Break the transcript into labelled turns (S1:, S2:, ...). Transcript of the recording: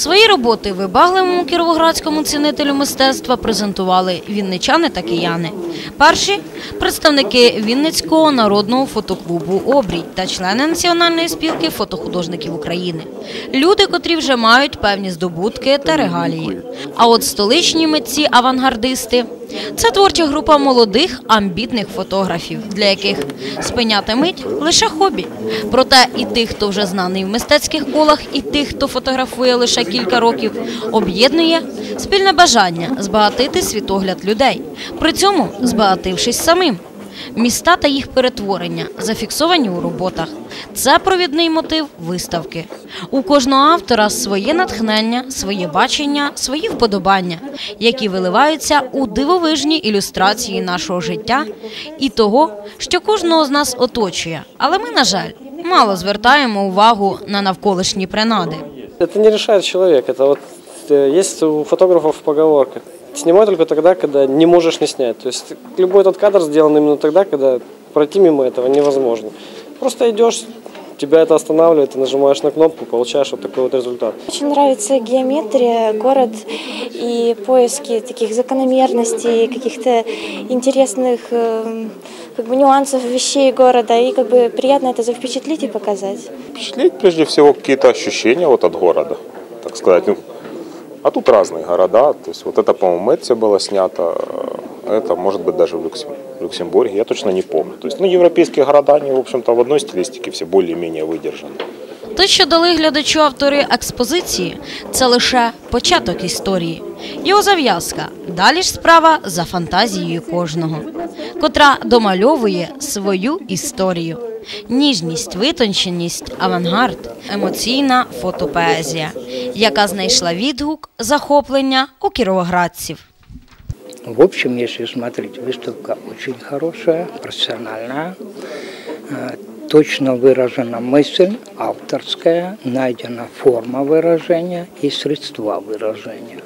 S1: Свої роботи вибагливому кіровоградському цінителю мистецтва презентували вінничани та кияни. Перші представники Вінницького народного фотоклубу Обрій та члени Національної спілки фотохудожників України. Люди, котрі вже мають певні здобутки та регалії. А от столичні митці-авангардисти це творча група молодих амбітних фотографів, для яких спиняти мить лише хобі. Проте і тих, хто вже знаний в мистецьких колах, і тих, хто фотографує лише кілька років, об'єднує спільне бажання збагатити світогляд людей, при цьому збагатившись самим. Міста та їх перетворення зафіксовані у роботах. Це провідний мотив виставки. У кожного автора своє натхнення, своє бачення, свої вподобання, які виливаються у дивовижні ілюстрації нашого життя і того, що кожного з нас оточує. Але ми, на жаль, мало звертаємо увагу на навколишні принади.
S2: Это не решает человек. Это вот э, есть у фотографов поговорка. Снимай только тогда, когда не можешь не снять. То есть любой этот кадр сделан именно тогда, когда пройти мимо этого невозможно. Просто идешь, тебя это останавливает, ты нажимаешь на кнопку, получаешь вот такой вот результат.
S3: Очень нравится геометрия, город и поиски таких закономерностей, каких-то интересных э, как бы нюансов вещей города. И как бы приятно это запечатлить и показать.
S4: впечатлить прежде всего какие-то ощущения вот от города, так сказать. Ну, А тут разные города, то есть вот это, по-моему, в Мэтте было снято, э, это может быть даже в Люксем- Люксембурге, я точно не помню. То есть, ну, европейские города, они, в общем-то, в одной стилистике все более-менее выдержаны.
S1: Те, що дали глядачу автори експозиції, це лише початок історії, його зав'язка. Далі ж справа за фантазією кожного, котра домальовує свою історію. Ніжність, витонченість, авангард, емоційна фотопоезія, яка знайшла відгук захоплення у кіровоградців.
S5: В общем, если смотреть, выставка очень хорошая, профессиональная, точно выражена мысль авторская, найдена форма выражения и средства выражения.